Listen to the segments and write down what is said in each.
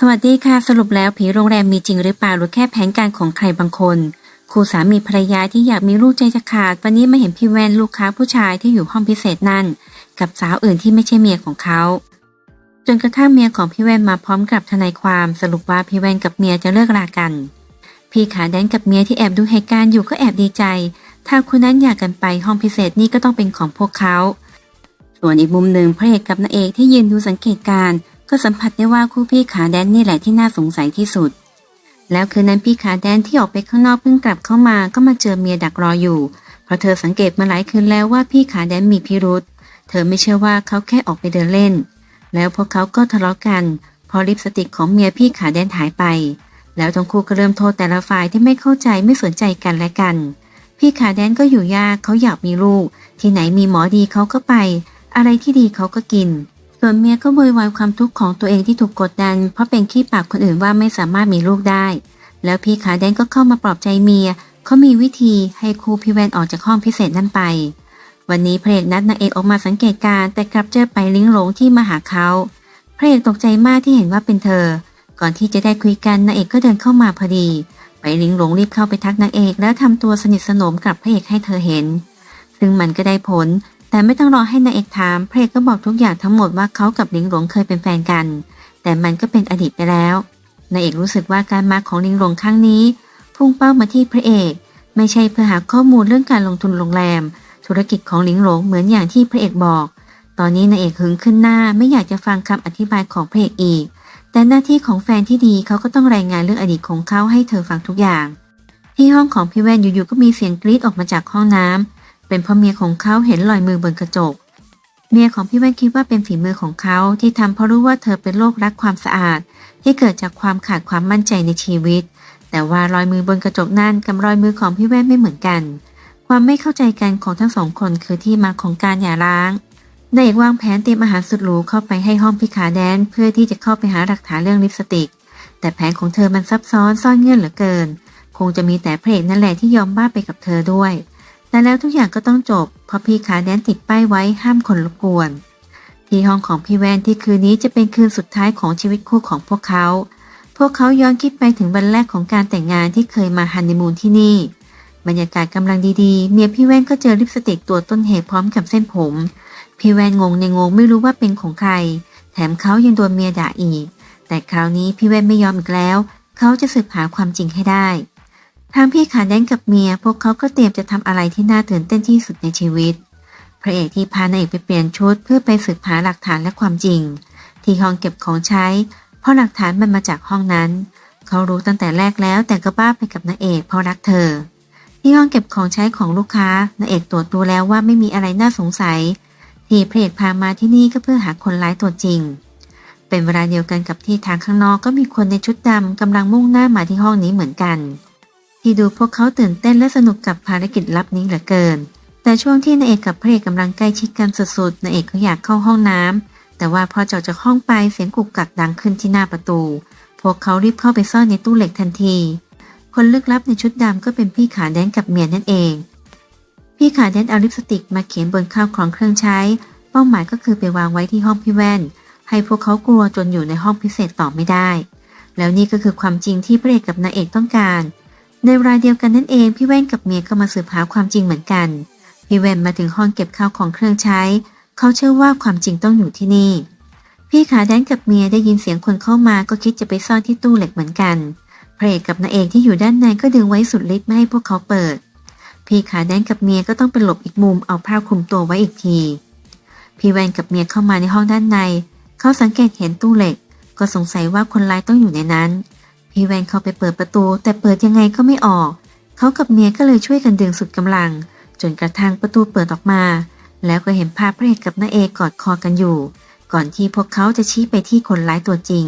สวัสดีค่ะ สรุปแล้วผีโรงแรมมีจริงหรือเปล่าหรือแค่แผนการของใครบางคน คู่สามีภรรยาที่อยากมีลูกใจจะขาด วันนี้มาเห็นพี่แวนลูกค้าผู้ชายที่อยู่ห้องพิเศษนั่น กับสาวอื่นที่ไม่ใช่เมียของเขาจนกระทั่งเมียของพี่แวนมาพร้อมกับทนายความสรุปว่าพี่แวนกับเมียจะเลิกรากัน พี่ขาแดนกับเมียที่แอบดูเหตุการณ์อยู่ก็แอบดีใจ ถ้าคุณนั้นอยากกันไปห้องพิเศษนี่ก็ต้องเป็นของพวกเขา ส่วนอีกมุมหนึ่งพระเอกกับนางเอกที่ยืนดูสังเกตการณ์ ก็สัมผัสได้ว่าคู่พี่ขาแดนนี่แหละที่น่าสงสัยที่สุด แล้วคืนนั้นพี่ขาแดนที่ออกไปข้างนอกเพิ่งกลับเข้ามาก็มาเจอเมียดักรออยู่ เพราะเธอสังเกตมาหลายคืนแล้วว่าพี่ขาแดนมีพิรุษเธอไม่เชื่อว่าเขาแค่ออกไปเดินเล่น แล้วพวกเขาก็ทะเลาะกัน พอลิปสติกของเมียพี่ขาแดนหายไป แล้วทั้งคู่ก็เริ่มโทษแต่ละฝ่ายที่ไม่เข้าใจไม่สนใจกันและกัน พี่ขาแดนก็อยู่ยากเขาอยากมีลูก ที่ไหนมีหมอดีเขาก็ไป อะไรที่ดีเขาก็กิน ส่วนเมียก็โวยวายความทุกข์ของตัวเองที่ถูกกดดัน เพราะเป็นขี้ปากคนอื่นว่าไม่สามารถมีลูกได้ แล้วพี่ขาแดนก็เข้ามาปลอบใจเมียเขามีวิธีให้ครูพี่แวนออกจากห้องพิเศษนั่นไป วันนี้พระเอกนัดนางเอกออกมาสังเกตการแต่กลับเจอไปลิงหลงที่มาหาเขาพระเอกตกใจมากที่เห็นว่าเป็นเธอ ก่อนที่จะได้คุยกันนางเอกก็เดินเข้ามาพอดีไปลิงหลงรีบเข้าไปทักนางเอก แล้วทำตัวสนิทสนมกับพระเอกให้เธอเห็น ซึ่งมันก็ได้ผล แต่ไม่ต้องรอให้นางเอกถามพเอกก็บอกทุกอย่างทั้งหมดว่าเขากับลิงหลงเคยเป็นแฟนกัน แต่มันก็เป็นอดีตไปแล้วนางเอกรู้สึกว่าการมาของลิงหลงครั้งนี้ พุ่งเป้ามาที่พระเอก ไม่ใช่เพื่อหาข้อมูลเรื่องการลงทุนโรงแรม ธุรกิจของลิงหลงเหมือนอย่างที่พระเอกบอก ตอนนี้นางเอกหึงขึ้นหน้าไม่อยากจะฟังคำอธิบายของพระเอกอีก แต่หน้าที่ของแฟนที่ดีเขาก็ต้องรายงานเรื่องอดีตของเขาให้เธอฟังทุกอย่าง ที่ห้องของพี่แว่นอยู่ๆก็มีเสียงกรี๊ดออกมาจากห้องน้ำ เป็นเพราะเมียของเขาเห็นรอยมือบนกระจก เมียของพี่แว่นคิดว่าเป็นฝีมือของเขาที่ทำเพราะรู้ว่าเธอเป็นโรครักความสะอาด ที่เกิดจากความขาดความมั่นใจในชีวิต แต่ว่ารอยมือบนกระจกนั่นกับรอยมือของพี่แว่นไม่เหมือนกัน ความไม่เข้าใจกันของทั้งสองคนคือที่มาของการหย่าร้างนายเอกวางแผนเตรียมอาหารสุดหรูเข้าไปให้ห้องพิขาแดน เพื่อที่จะเข้าไปหาหลักฐานเรื่องลิปสติก แต่แผนของเธอมันซับซ้อนซ่อนเงื่อนเหลือเกิน คงจะมีแต่พระเอกนั่นแหละที่ยอมบ้าไปกับเธอด้วย แต่แล้วทุกอย่างก็ต้องจบ เพราะพี่ขาแดนติดป้ายไว้ห้ามคนรบกวน ที่ห้องของพี่แวนที่คืนนี้จะเป็นคืนสุดท้ายของชีวิตคู่ของพวกเขา พวกเขาย้อนคิดไปถึงวันแรกของการแต่งงานที่เคยมาฮันนีมูนที่นี่ บรรยากาศกำลังดีๆ เมียพี่แว่นก็เจอลิปสติกตัวต้นเหตุพร้อมกับเส้นผม พี่แว่นงงในงงไม่รู้ว่าเป็นของใคร แถมเขายังโดนเมียด่าอีก แต่คราวนี้พี่แว่นไม่ยอมอีกแล้ว เขาจะสืบหาความจริงให้ได้ ทางพี่ขาแดนกับเมีย พวกเขาก็เตรียมจะทำอะไรที่น่าตื่นเต้นที่สุดในชีวิต พระเอกที่พานางเอกไปเปลี่ยนชุดเพื่อไปสืบหาหลักฐานและความจริง ที่ห้องเก็บของใช้ เพราะหลักฐานมันมาจากห้องนั้น เขารู้ตั้งแต่แรกแล้วแต่ก็บ้าไปกับนางเอกเพราะรักเธอ ที่ห้องเก็บของใช้ของลูกค้านางเอกตรวจดูแล้วว่าไม่มีอะไรน่าสงสัย ที่พระเอกพามาที่นี่ก็เพื่อหาคนร้ายตัวจริง เป็นเวลาเดียวกันกับที่ทางข้างนอกก็มีคนในชุดดำกำลังมุ่งหน้ามาที่ห้องนี้เหมือนกัน ที่ดูพวกเขาตื่นเต้นและสนุกกับภารกิจลับนี้เหลือเกิน แต่ช่วงที่นางเอกกับพระเอกกำลังใกล้ชิดกันสุดๆนางเอกเขาอยากเข้าห้องน้ำแต่ว่าพอเจาะจากห้องไปเสียงกุกกักดังขึ้นที่หน้าประตู พวกเขารีบเข้าไปซ่อนในตู้เหล็กทันที คนลึกลับในชุดดำก็เป็นพี่ขาแดนกับเมียนั่นเอง พี่ขาแดนเอาลิปสติกมาเขียนบนข้าวของเครื่องใช้ เป้าหมายก็คือไปวางไว้ที่ห้องพี่แว่น ให้พวกเขากลัวจนอยู่ในห้องพิเศษต่อไม่ได้ แล้วนี่ก็คือความจริงที่พระเอกกับนางเอกต้องการ ในเวลาเดียวกันนั่นเองพี่แว่นกับเมียก็มาสืบหาความจริงเหมือนกัน พี่แว่นมาถึงห้องเก็บข้าวของเครื่องใช้ เขาเชื่อว่าความจริงต้องอยู่ที่นี่ พี่ขาแดนกับเมียได้ยินเสียงคนเข้ามาก็คิดจะไปซ่อนที่ตู้เหล็กเหมือนกันพระเอกกับนางเอกที่อยู่ด้านในก็ดึงไว้สุดฤทธิ์ไม่ให้พวกเขาเปิด พี่ขาแดนกับเมียก็ต้องไปหลบอีกมุมเอาผ้าคลุมตัวไว้อีกที พี่แวนกับเมียเข้ามาในห้องด้านใน เขาสังเกตเห็นตู้เหล็ก ก็สงสัยว่าคนร้ายต้องอยู่ในนั้น พี่แวนเข้าไปเปิดประตู แต่เปิดยังไงก็ไม่ออก เขากับเมียก็เลยช่วยกันดึงสุดกำลัง จนกระทั่งประตูเปิดออกมา แล้วก็เห็นภาพพระเอกกับนางเอกกอดคอกันอยู่ ก่อนที่พวกเขาจะชี้ไปที่คนร้ายตัวจริง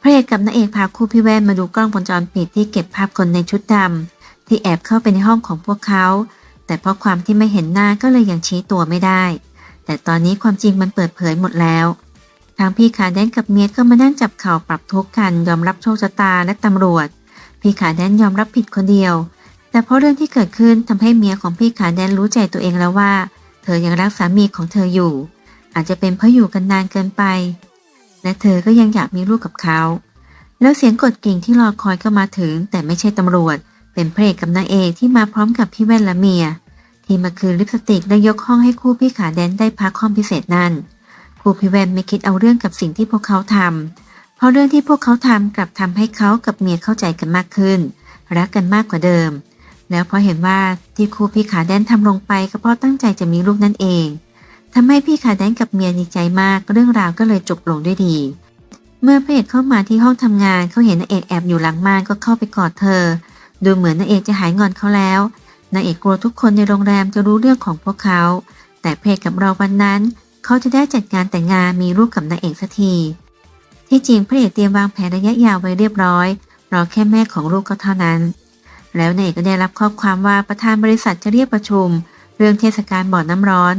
พระเอกกับนางเอกพาคู่พี่แว่นมาดูกล้องวงจรปิดที่เก็บภาพคนในชุดดำที่แอบเข้าไปในห้องของพวกเขา แต่เพราะความที่ไม่เห็นหน้าก็เลยยังชี้ตัวไม่ได้ แต่ตอนนี้ความจริงมันเปิดเผยหมดแล้ว ทางพี่ขาแดนกับเมียก็มานั่งจับเข่าปรับทุกข์กันยอมรับโชคชะตาและตำรวจ พี่ขาแดนยอมรับผิดคนเดียว แต่เพราะเรื่องที่เกิดขึ้นทำให้เมียของพี่ขาแดนรู้ใจตัวเองแล้วว่า เธอยังรักสามีของเธออยู่ อาจจะเป็นเพราะอยู่กันนานเกินไป และเธอก็ยังอยากมีลูกกับเขา แล้วเสียงกดกิ่งที่รอคอยก็มาถึง แต่ไม่ใช่ตำรวจ เป็นพระเอกกับนางเอกที่มาพร้อมกับพี่แว่นและเมีย ที่มาคืนลิปสติกและยกห้องให้คู่พี่ขาแดนได้พักห้องพิเศษนั่น ครูพี่แวนไม่คิดเอาเรื่องกับสิ่งที่พวกเขาทำเพราะเรื่องที่พวกเขาทำกลับทำให้เขากับเมียเข้าใจกันมากขึ้น รักกันมากกว่าเดิม แล้วพอเห็นว่าที่ครูพี่ขาแดนทำลงไปก็เพราะตั้งใจจะมีลูกนั่นเองทำให้พี่ขาแดนกับเมียดีใจมากเรื่องราวก็เลยจบลงด้วยดี เมื่อพระเอกเข้ามาที่ห้องทำงานเขาเห็นนางเอกแอบอยู่หลังม่านก็เข้าไปกอดเธอ ดูเหมือนนางเอกจะหายงอนเขาแล้วนางเอกกลัวทุกคนในโรงแรมจะรู้เรื่องของพวกเขา แต่เพจกับเราวันนั้น เขาจะได้จัดงานแต่งงานมีลูกกับนางเอกสักที ที่จริงพระเอกเตรียมวางแผนระยะยาวไว้เรียบร้อยรอแค่แม่ของลูกก็เท่านั้น แล้วนางเอกก็ได้รับข้อความว่าประธานบริษัทจะเรียกประชุม เรื่องเทศกาลบ่อน้ำร้อน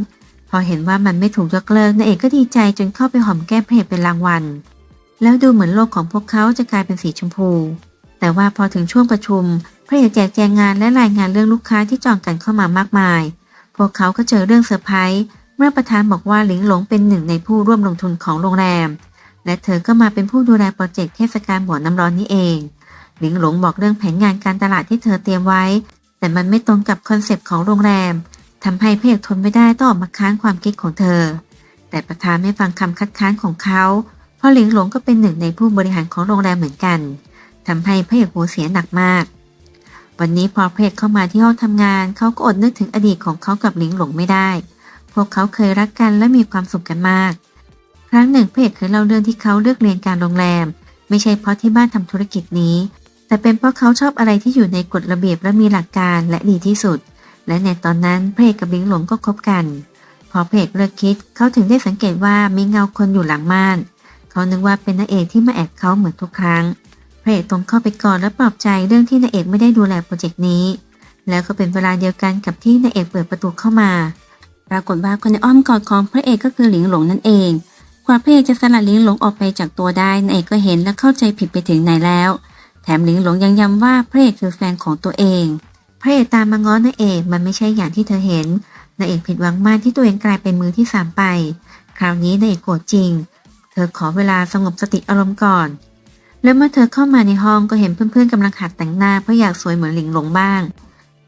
พอเห็นว่ามันไม่ถูกยกเลิกนางเอกก็ดีใจจนเข้าไปหอมแก้มพระเอกเป็นรางวัล แล้วดูเหมือนโลกของพวกเขาจะกลายเป็นสีชมพู แต่ว่าพอถึงช่วงประชุมพระเอกแจกแจงงานและรายงานเรื่องลูกค้าที่จองกันเข้ามามากมาย พวกเขาก็เจอเรื่องเซอร์ไพรส์ เมื่อประธานบอกว่าหลิงหลงเป็นหนึ่งในผู้ร่วมลงทุนของโรงแรม และเธอก็มาเป็นผู้ดูแลโปรเจกต์เทศกาลบ่อน้ำร้อนนี้เอง หลิงหลงบอกเรื่องแผนงานการตลาดที่เธอเตรียมไว้ แต่มันไม่ตรงกับคอนเซปต์ของโรงแรมทำให้พระเอกทนไม่ได้ต้องออกมาค้านความคิดของเธอ แต่ประธานไม่ฟังคำคัดค้านของเขาเพราะหลิงหลงก็เป็นหนึ่งในผู้บริหารของโรงแรมเหมือนกันทำให้พระเอกหัวเสียหนักมาก วันนี้พอพระเอกเข้ามาที่ห้องทำงาน เขาก็อดนึกถึงอดีตของเขากับหลิงหลงไม่ได้ พวกเขาเคยรักกันและมีความสุขกันมาก ครั้งหนึ่งพระเอกเคยเล่าเรื่องที่เขาเลือกเรียนการโรงแรม ไม่ใช่เพราะที่บ้านทำธุรกิจนี้ แต่เป็นเพราะเขาชอบอะไรที่อยู่ในกฎระเบียบและมีหลักการและดีที่สุด และในตอนนั้นพระเอกกับลิงหลงก็คบกัน พอพระเอกเลิกคิดเขาถึงได้สังเกตว่ามีเงาคนอยู่หลังม่าน เขานึกว่าเป็นนางเอกที่มาแอบเขาเหมือนทุกครั้งพระเอกตรงเข้าไปก่อดและปลอบใจเรื่องที่นางเอกไม่ได้ดูแลโปรเจกต์นี้ แล้วก็เป็นเวลาเดียวกันกับที่นางเอกเปิดประตูเข้ามา ปรากฏว่าคนในอ้อมกอดของพระเอกก็คือหลิงหลงนั่นเอง กว่าพระเอกจะสลัดหลิงหลงออกไปจากตัวได้นางเอกก็เห็นและเข้าใจผิดไปถึงไหนแล้ว แถมหลิงหลงยังย้ำว่าพระเอกคือแฟนของตัวเอง พระเอกตามมาง้อนางเอกมันไม่ใช่อย่างที่เธอเห็นนางเอกผิดหวังมากที่ตัวเองกลายเป็นมือที่สามไป คราวนี้นางเอกโกรธจริง เธอขอเวลาสงบสติอารมณ์ก่อน แล้วเมื่อเธอเข้ามาในห้องก็เห็นเพื่อนๆกำลังหัดแต่งหน้าเพราะอยากสวยเหมือนหลิงหลงบ้าง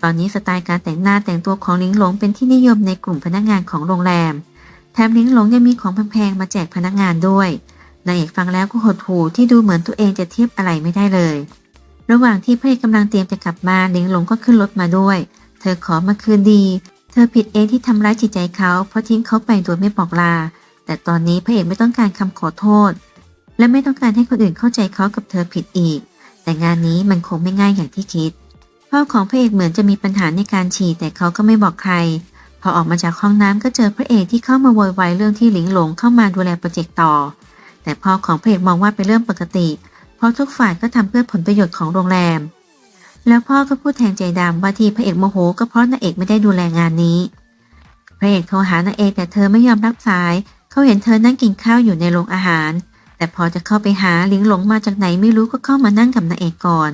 ตอนนี้สไตล์การแต่งหน้าแต่งตัวของลิงหลงเป็นที่นิยมในกลุ่มพนักงานของโรงแรม แถมลิงหลงยังมีของแพงๆมาแจกพนักงานด้วยนางเอกฟังแล้วก็หดหู่ที่ดูเหมือนตัวเองจะเทียบอะไรไม่ได้เลย ระหว่างที่พระเอกกำลังเตรียมจะกลับมาลิงหลงก็ขึ้นรถมาด้วย เธอขอมาคืนดี เธอผิดเองที่ทำร้ายจิตใจเขาเพราะทิ้งเขาไปโดยไม่บอกลา แต่ตอนนี้พระเอกไม่ต้องการคำขอโทษ และไม่ต้องการให้คนอื่นเข้าใจเขากับเธอผิดอีก แต่งานนี้มันคงไม่ง่ายอย่างที่คิด พ่อของพระเอกเหมือนจะมีปัญหาในการฉี่แต่เขาก็ไม่บอกใคร พอออกมาจากห้องน้ำก็เจอพระเอกที่เข้ามาโวยวายเรื่องที่หลิงหลงเข้ามาดูแลโปรเจกต์ต่อ แต่พ่อของพระเอกมองว่าเป็นเรื่องปกติ เพราะทุกฝ่ายก็ทำเพื่อผลประโยชน์ของโรงแรม แล้วพ่อก็พูดแทนใจดำว่าที่พระเอกโมโหก็เพราะนางเอกไม่ได้ดูแลงานนี้ พระเอกโทรหานางเอกแต่เธอไม่ยอมรับสาย เขาเห็นเธอนั่งกินข้าวอยู่ในโรงอาหาร แต่พอจะเข้าไปหาหลิงหลงมาจากไหนไม่รู้ก็เข้ามานั่งกับนางเอกก่อน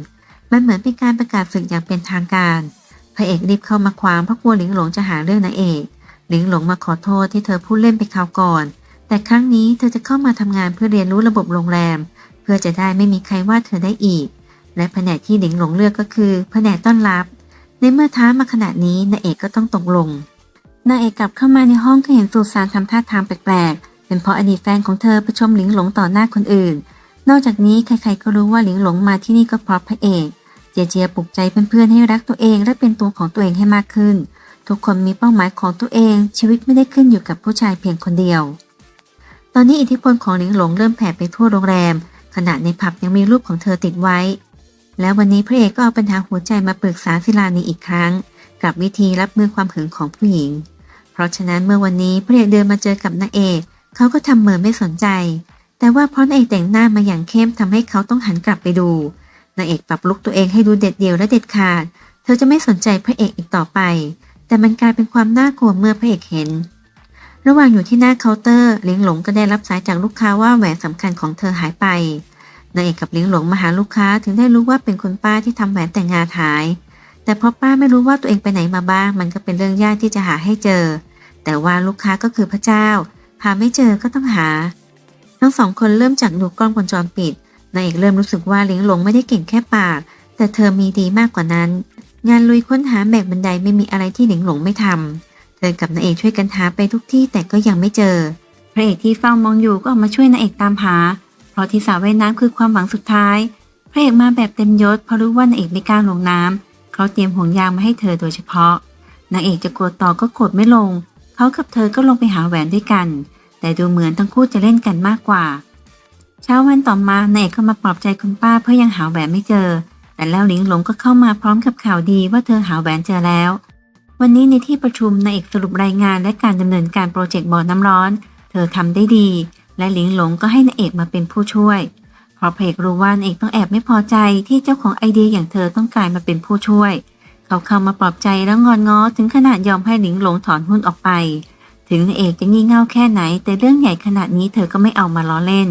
มันเหมือนเป็นการประกาศศึกอย่างเป็นทางการ พระเอกรีบเข้ามาขวางเพราะกลัวหลิงหลงจะหาเรื่องนางเอก หลิงหลงมาขอโทษที่เธอพูดเล่นไปคราวก่อน แต่ครั้งนี้เธอจะเข้ามาทำงานเพื่อเรียนรู้ระบบโรงแรม เพื่อจะได้ไม่มีใครว่าเธอได้อีก และแผนกที่หลิงหลงเลือกก็คือแผนกต้อนรับ ในเมื่อท้ามาขนาดนี้นางเอกก็ต้องตกลง นางเอกกลับเข้ามาในห้องก็เห็นสุสานทำท่าทางแปลกๆ เป็นเพราะอดีตแฟนของเธอไปชมหลิงหลงต่อหน้าคนอื่น นอกจากนี้ใครๆก็รู้ว่าหลิงหลงมาที่นี่ก็เพราะพระเอก เจเจียปลุกใจเพื่อนๆให้รักตัวเองและเป็นตัวของตัวเองให้มากขึ้น ทุกคนมีเป้าหมายของตัวเอง ชีวิตไม่ได้ขึ้นอยู่กับผู้ชายเพียงคนเดียว ตอนนี้อิทธิพลของหลิงหลงเริ่มแผ่ไปทั่วโรงแรม ขณะในผับยังมีรูปของเธอติดไว้ แล้ววันนี้พระเอกก็เอาปัญหาหัวใจมาปรึกษาศิลานีอีกครั้ง กับวิธีรับมือความหึงของผู้หญิง เพราะฉะนั้นเมื่อวันนี้พระเอกเดินมาเจอกับนางเอก เขาก็ทำเหมือนไม่สนใจ แต่ว่าเพราะนางเอกแต่งหน้ามาอย่างเข้มทำให้เขาต้องหันกลับไปดู นางเอกปรับลุกตัวเองให้ดูเด็ดเดี่ยวและเด็ดขาด เธอจะไม่สนใจพระเอกอีกต่อไป แต่มันกลายเป็นความน่ากลัวเมื่อพระเอกเห็น ระหว่างอยู่ที่หน้าเคาน์เตอร์เลี้ยงหลงก็ได้รับสายจากลูกค้าว่าแหวนสำคัญของเธอหายไปนางเอกกับเลี้ยงหลงมาหาลูกค้าถึงได้รู้ว่าเป็นคุณป้าที่ทำแหวนแต่งงานหาย แต่เพราะป้าไม่รู้ว่าตัวเองไปไหนมาบ้าง มันก็เป็นเรื่องยากที่จะหาให้เจอ แต่ว่าลูกค้าก็คือพระเจ้า หาไม่เจอก็ต้องหา ทั้งสองคนเริ่มจากดูกล้องวงจรปิด นายเอกเริ่มรู้สึกว่าหลิงหลงไม่ได้เก่งแค่ปาก แต่เธอมีดีมากกว่านั้น งานลุยค้นหาแบกบันไดไม่มีอะไรที่หลิงหลงไม่ทำเธอกับนายเอกช่วยกันหาไปทุกที่แต่ก็ยังไม่เจอ พระเอกที่เฝ้ามองอยู่ก็ออกมาช่วยนายเอกตามหา เพราะที่สระว่ายน้ำคือความหวังสุดท้าย พระเอกมาแบบเต็มยศเพราะรู้ว่านายเอกไม่กล้าลงน้ำเขาเตรียมห่วงยางมาให้เธอโดยเฉพาะนางเอกจะกดต่อก็โกดไม่ลง เขากับเธอก็ลงไปหาแหวนด้วยกัน แต่ดูเหมือนทั้งคู่จะเล่นกันมากกว่า เช้าวันต่อมานายเอกก็มาปลอบใจคุณป้าเพื่อยังหาแหวนไม่เจอ แต่แล้วหลิงหลงก็เข้ามาพร้อมกับข่าวดีว่าเธอหาแหวนเจอแล้ว วันนี้ในที่ประชุมนายเอกสรุปรายงานและการดำเนินการโปรเจกต์บ่อน้ำร้อน เธอทำได้ดี และหลิงหลงก็ให้นายเอกมาเป็นผู้ช่วยเพราะพระเอกรู้ว่านายเอกต้องแอบไม่พอใจที่เจ้าของไอเดียอย่างเธอต้องกลายมาเป็นผู้ช่วย เขาเข้ามาปลอบใจแล้วงอนง้อถึงขนาดยอมให้หลิงหลงถอนหุ้นออกไป ถึงนายเอกจะงี่เง่าแค่ไหน แต่เรื่องใหญ่ขนาดนี้เธอก็ไม่เอามาล้อเล่น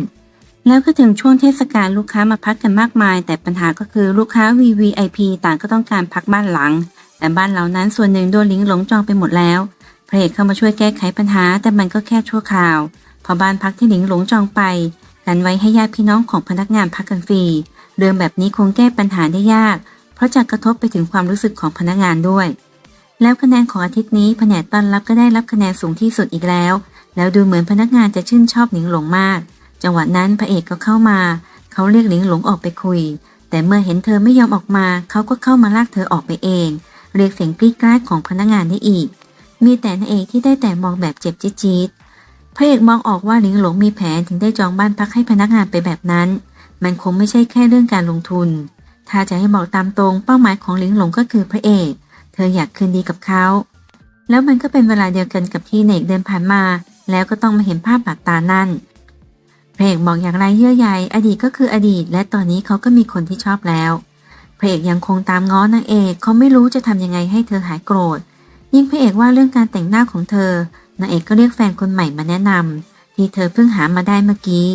แล้วก็ถึงช่วงเทศกาลลูกค้ามาพักกันมากมาย แต่ปัญหาก็คือลูกค้า VVIP ต่างก็ต้องการพักบ้านหลัง แต่บ้านเหล่านั้นส่วนหนึ่งโดนหลิงหลงจองไปหมดแล้วพระเอกเข้ามาช่วยแก้ไขปัญหา แต่มันก็แค่ชั่วคราว พอบ้านพักที่หลิงหลงจองไป กันไว้ให้ญาติพี่น้องของพนักงานพักกันฟรีเรื่องแบบนี้คงแก้ปัญหาได้ยาก เพราะจะกระทบไปถึงความรู้สึกของพนักงานด้วย แล้วคะแนนของอาทิตย์นี้แผนกต้อนรับก็ได้รับคะแนนสูงที่สุดอีกแล้ว แล้วดูเหมือนพนักงานจะชื่นชอบหลิงหลงมาก จังหวะนั้นพระเอกก็เข้ามา เขาเรียกหลิงหลงออกไปคุย แต่เมื่อเห็นเธอไม่ยอมออกมา เขาก็เข้ามาลากเธอออกไปเอง เรียกเสียงกรี๊ดกราดของพนักงานได้อีก มีแต่นายเอกที่ได้แต่มองแบบเจ็บจี๊ดๆพระเอกมองออกว่าหลิงหลงมีแผนถึงได้จองบ้านพักให้พนักงานไปแบบนั้น มันคงไม่ใช่แค่เรื่องการลงทุน ถ้าจะให้บอกตามตรงเป้าหมายของหลิงหลงก็คือพระเอก เธออยากคืนดีกับเขา แล้วมันก็เป็นเวลาเดียวกันกับที่เนกเดินผ่านมา แล้วก็ต้องมาเห็นภาพบาดตานั่น พระเอกบอกอย่างไรเยื่อใยอดีตก็คืออดีต และตอนนี้เขาก็มีคนที่ชอบแล้วพระเอกยังคงตามง้อนางเอกเขาไม่รู้จะทำยังไงให้เธอหายโกรธ ยิ่งพระเอกว่าเรื่องการแต่งหน้าของเธอนางเอกก็เรียกแฟนคนใหม่มาแนะนำที่เธอเพิ่งหามาได้เมื่อกี้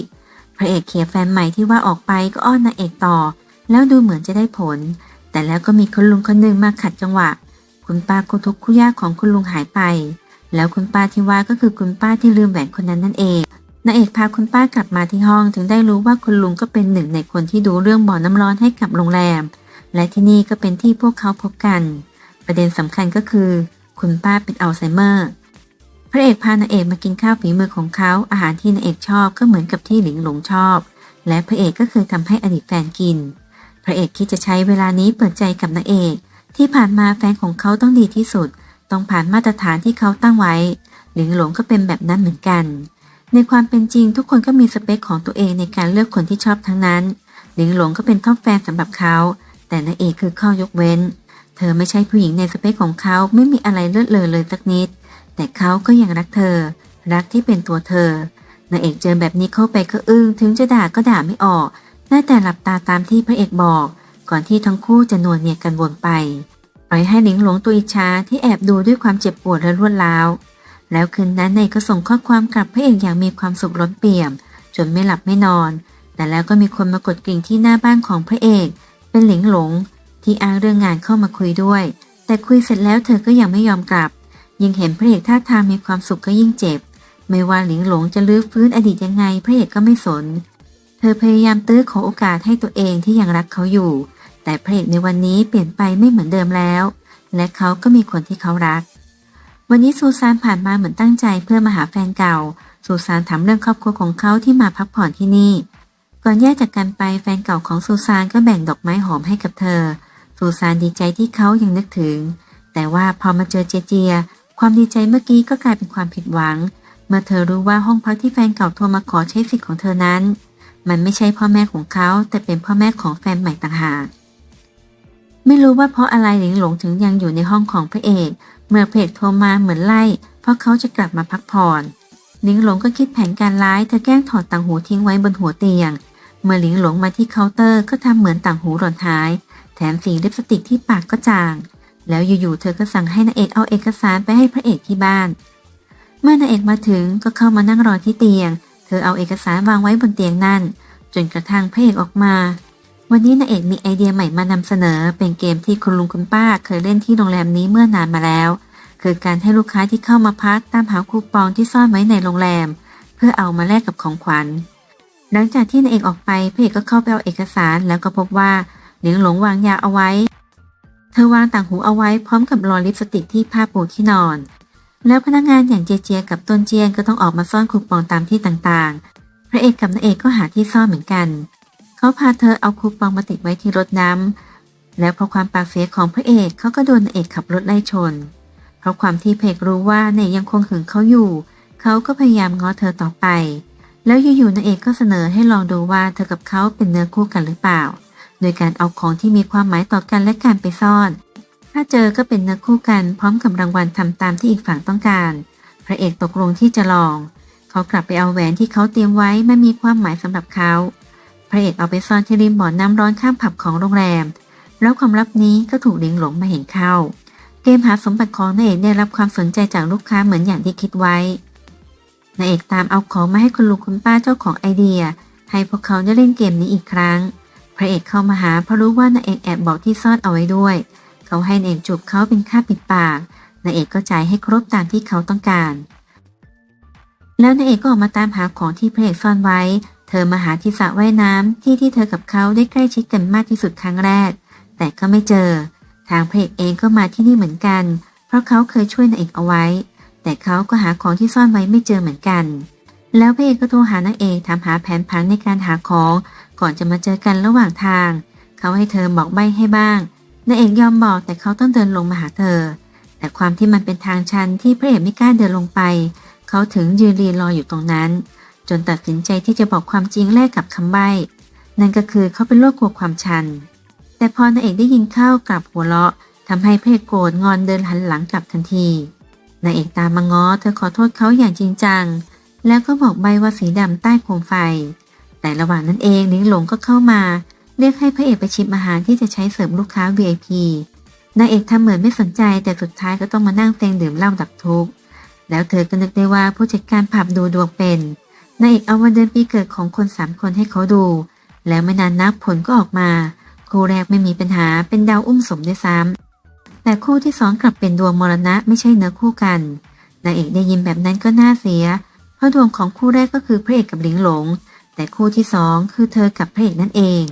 พระเอกเขียแฟนใหม่ที่ว่าออกไปก็อ้อนนางเอกต่อ แล้วดูเหมือนจะได้ผล แต่แล้วก็มีคุณลุงคนหนึ่งมาขัดจังหวะ คุณป้าคุทุกคู่ยากของคุณลุงหายไป แล้วคุณป้าที่ว่าก็คือคุณป้าที่ลืมแหวนคนนั้นนั่นเอง นางเอกพาคุณป้ากลับมาที่ห้องถึงได้รู้ว่าคุณลุงก็เป็นหนึ่งในคนที่ดูเรื่องบ่อน้ำร้อนให้กับโรงแรม และที่นี่ก็เป็นที่พวกเขาพบกัน ประเด็นสำคัญก็คือ คุณป้าเป็นอัลไซเมอร์ พระเอกพานางเอกมากินข้าวฝีมือของเขา อาหารที่นางเอกชอบก็เหมือนกับที่หลิงหลงชอบ และพระเอกก็เคยทำให้อดีตแฟนกิน พระเอกคิดจะใช้เวลานี้เปิดใจกับนางเอก ที่ผ่านมาแฟนของเขาต้องดีที่สุด ต้องผ่านมาตรฐานที่เขาตั้งไว้ หลิงหลงก็เป็นแบบนั้นเหมือนกัน ในความเป็นจริงทุกคนก็มีสเปคของตัวเองในการเลือกคนที่ชอบทั้งนั้น หลิงหลงก็เป็นท็อปแฟนสำหรับเขา แต่นางเอกคือข้อยกเว้น เธอไม่ใช่ผู้หญิงในสเปคของเขาไม่มีอะไรเลือดเลอเลยสักนิด แต่เขาก็ยังรักเธอ รักที่เป็นตัวเธอนางเอกเจอแบบนี้เข้าไปก็อึ้งถึงจะด่าก็ด่าไม่ออกได้แต่หลับตาตามที่พระเอกบอก ก่อนที่ทั้งคู่จะนวลเนียกันวนไปปล่อยให้หลิงหลงตัวอิจฉาที่แอบดูด้วยความเจ็บปวดและรวดร้าว แล้วคืนนั้นนายก็ส่งข้อความกลับพระเอกอย่างมีความสุขล้นเปี่ยม จนไม่หลับไม่นอน แต่แล้วก็มีคนมากดกริ่งที่หน้าบ้านของพระเอก เป็นหลิงหลง ที่อ้างเรื่องงานเข้ามาคุยด้วย แต่คุยเสร็จแล้วเธอก็ยังไม่ยอมกลับ ยิ่งเห็นพระเอกท่าทางมีความสุขก็ยิ่งเจ็บ ไม่ว่าหลิงหลงจะลื้อฟื้นอดีตยังไง พระเอกก็ไม่สน เธอพยายามตื้อขอโอกาสให้ตัวเองที่ยังรักเขาอยู่ แต่พระเอกในวันนี้เปลี่ยนไปไม่เหมือนเดิมแล้ว และเขาก็มีคนที่เขารัก วันนี้ซูซานผ่านมาเหมือนตั้งใจเพื่อมาหาแฟนเก่า ซูซานถามเรื่องครอบครัวของเขาที่มาพักผ่อนที่นี่ ก่อนแยกจากกันไปแฟนเก่าของซูซานก็แบ่งดอกไม้หอมให้กับเธอ ซูซานดีใจที่เขายังนึกถึง แต่ว่าพอมาเจอเจเจีย ความดีใจเมื่อกี้ก็กลายเป็นความผิดหวัง เมื่อเธอรู้ว่าห้องพักที่แฟนเก่าโทรมาขอใช้สิทธิ์ของเธอนั้น มันไม่ใช่พ่อแม่ของเขาแต่เป็นพ่อแม่ของแฟนใหม่ต่างหากไม่รู้ว่าเพราะอะไรหลิงหลงถึงยังอยู่ในห้องของพระเอก มื่อเอกโทรมาเหมือนไล่ เพราะเขาจะกลับมาพักผ่อนหลิงหลงก็คิดแผนการร้ายเธอแกล้งถอดต่างหูทิ้งไว้บนหัวเตียง เมื่อหลิงหลงมาที่เคาน์เตอร์ก็ทำเหมือนต่างหูหล่นหาย แถมสีลิปสติกที่ปากก็จาง แล้วอยู่ๆเธอก็สั่งให้นางเอกเอาเอกสารไปให้พระเอกที่บ้าน เมื่อนางเอกมาถึงก็เข้ามานั่งรอที่เตียง เธอเอาเอกสารวางไว้บนเตียงนั่น จนกระทั่งพระเอกออกมา วันนี้นางเอกมีไอเดียใหม่มานำเสนอ เป็นเกมที่คุณลุงคุณป้าเคยเล่นที่โรงแรมนี้เมื่อนานมาแล้ว คือการให้ลูกค้าที่เข้ามาพักตามหาคูปองที่ซ่อนไว้ในโรงแรม เพื่อเอามาแลกกับของขวัญ หลังจากที่นายเอกออกไปพระเอกก็เข้าไปเอาเอกสารแล้วก็พบว่าหลิงหลงวางยาเอาไว้ เธอวางต่างหูเอาไว้พร้อมกับรอยลิปสติกที่ผ้าปูที่นอน แล้วพนักงานอย่างเจเจียกับต้นเจียนก็ต้องออกมาซ่อนคูปองตามที่ต่างๆ พระเอกกับนางเอกก็หาที่ซ่อนเหมือนกัน เขาพาเธอเอาคูปองมาติดไว้ที่รถน้ำแล้วเพราะความปากเสียของพระเอกเขาก็โดนนางเอกขับรถไล่ชน ราะความที่เอกรู้ว่าเนยยังคงหึงเขาอยู่ เขาก็พยายามง้อเธอต่อไป แล้วอยู่ๆนางเอกก็เสนอให้ลองดูว่าเธอกับเขาเป็นเนื้อคู่กันหรือเปล่า โดยการเอาของที่มีความหมายต่อกันและกันไปซ่อน ถ้าเจอก็เป็นเนื้อคู่กันพร้อมกับรางวัลทำตามที่อีกฝั่งต้องการ พระเอกตกลงที่จะลอง เขากลับไปเอาแหวนที่เขาเตรียมไว้ไม่มีความหมายสำหรับเขา พระเอกเอาไปซ่อนที่ริมบ่อน้ำร้อนข้ามผับของโรงแรม แล้วความลับนี้ก็ถูกลิงหลงมาเห็นเข้า เกมหาสมบัติของนายเอกได้รับความสนใจจากลูกค้าเหมือนอย่างที่คิดไว้นายเอกตามเอาของมาให้คุณลุงคุณป้าเจ้าของไอเดีย ให้พวกเขาได้เล่นเกมนี้อีกครั้ง พระเอกเข้ามาหาเพราะรู้ว่านายเอกแอบบอกที่ซ่อนเอาไว้ด้วย เขาให้นายเอกจูบเขาเป็นค่าปิดปากนายเอกก็จ่ายให้ครบตามที่เขาต้องการ แล้วนายเอกก็ออกมาตามหาของที่พระเอกซ่อนไว้ เธอมาหาที่สระว่ายน้ำที่ที่เธอกับเขาได้ใกล้ชิดกันมากที่สุดครั้งแรก แต่ก็ไม่เจอ ทางพระเอกเองก็มาที่นี่เหมือนกัน เพราะเขาเคยช่วยนายเอกเอาไว้ แต่เขาก็หาของที่ซ่อนไว้ไม่เจอเหมือนกัน แล้วพระเอกก็โทรหานางเอกถามหาแผนผังในการหาของ ก่อนจะมาเจอกันระหว่างทาง เขาให้เธอบอกใบให้บ้างนางเอกยอมบอกแต่เขาต้องเดินลงมาหาเธอ แต่ความที่มันเป็นทางชันที่พระเอกไม่กล้าเดินลงไป เขาถึงยืนรีรออยู่ตรงนั้น จนตัดสินใจที่จะบอกความจริงแลกกับคำใบ้นั่นก็คือเขาเป็นโรคกลัวความชัน แต่พอนางเอกได้ยินเข้ากลับหัวเราะทำให้เอกโกรธงอนเดินหันหลังกลับทันทีนางเอกตามมาง้อเธอขอโทษเขาอย่างจริงจัง แล้วก็บอกใบว่าสีดำใต้โคมไฟ แต่ระหว่างนั้นเองลิงหลงก็เข้ามาเรียกให้พระเอกไปชิมอาหารที่จะใช้เสริมลูกค้า VIP นางเอกทำเหมือนไม่สนใจแต่สุดท้ายก็ต้องมานั่งเฟงดื่มเหล้าดับทุกข์แล้วเธอก็นึกได้ว่าผู้จัดการผับดูดวงเป็นนางเอกเอาวันเดือนปีเกิดของคนสามคนให้เขาดู แล้วไม่นานนักผลก็ออกมา คู่แรกไม่มีปัญหาเป็นดาวอุ้มสมด้วยซ้ำแต่คู่ที่สองกลับเป็นดวงมรณะไม่ใช่เนื้อคู่กันนางเอกได้ยินแบบนั้นก็น่าเสีย เพราะดวงของคู่แรกก็คือพระเอกกับหลิงหลง แต่คู่ที่สองคือเธอกับพระเอกนั่นเอง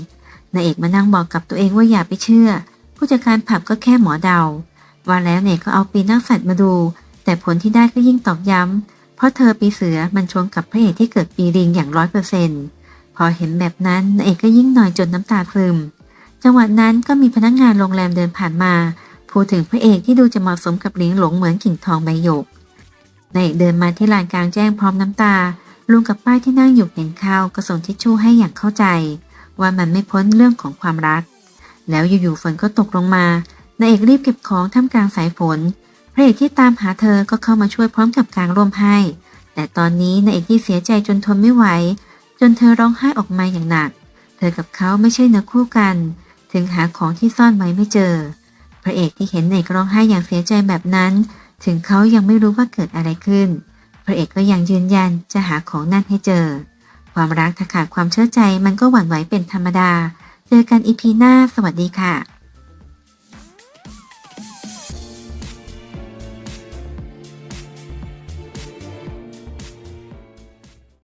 นางเอกมานั่งบอกกับตัวเองว่าอย่าไปเชื่อ ผู้จัดการผับก็แค่หมอเดา ว่าแล้วเนี่ยก็เอาปีนักสัตว์มาดู แต่ผลที่ได้ก็ยิ่งตอกย้ำ เพราะเธอปีเสือมันชนกับพระเอกที่เกิดปีลิงอย่างร้อยเปอร์เซ็นต์พอเห็นแบบนั้นนางเอกก็ยิ่งหน่อยจนน้ำตาซึม จังหวะนั้นก็มีพนักงานโรงแรมเดินผ่านมา พูดถึงพระเอกที่ดูจะเหมาะสมกับหลิงหลงเหมือนกิ่งทองใบหยกนายเอกเดินมาที่ลานกลางแจ้งพร้อมน้ำตา ลุงกับป้าที่นั่งอยู่เห็นเข้าก็ส่งทิชชู่ให้อย่างเข้าใจ ว่ามันไม่พ้นเรื่องของความรัก แล้วอยู่ๆฝนก็ตกลงมานายเอกรีบเก็บของท่ามกลางสายฝนพระเอกที่ตามหาเธอก็เข้ามาช่วยพร้อมกับกลางร่วมให้ แต่ตอนนี้นายเอกที่เสียใจจนทนไม่ไหว จนเธอร้องไห้ออกมาอย่างหนัก เธอกับเขาไม่ใช่เนื้อคู่กัน ถึงหาของที่ซ่อนไว้ไม่เจอ พระเอกที่เห็นนายเนกร้องไห้อย่างเสียใจแบบนั้น ถึงเขายังไม่รู้ว่าเกิดอะไรขึ้น พระเอกก็ยังยืนยันจะหาของนั่นให้เจอ ความรักถ้าขาดความเชื่อใจมันก็หวั่นไหวเป็นธรรมดา เจอกันอีพีหน้า สวัสดีค่ะ